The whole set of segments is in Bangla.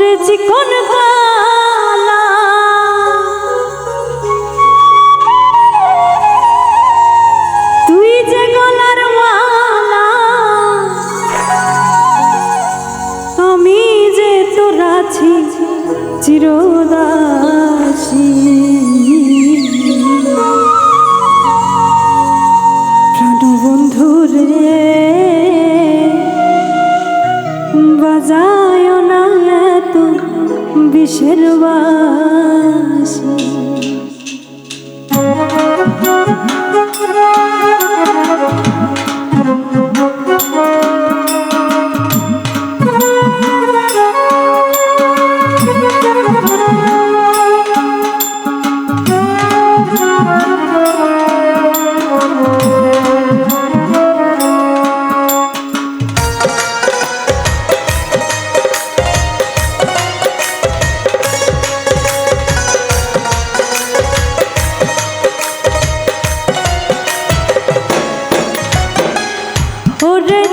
ওরে চিকন তুই যে গলার মালা আমি যে তোর আছি চিরদাসী। প্রাণবন্ধু রে এত বিষের বাসি।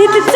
Sit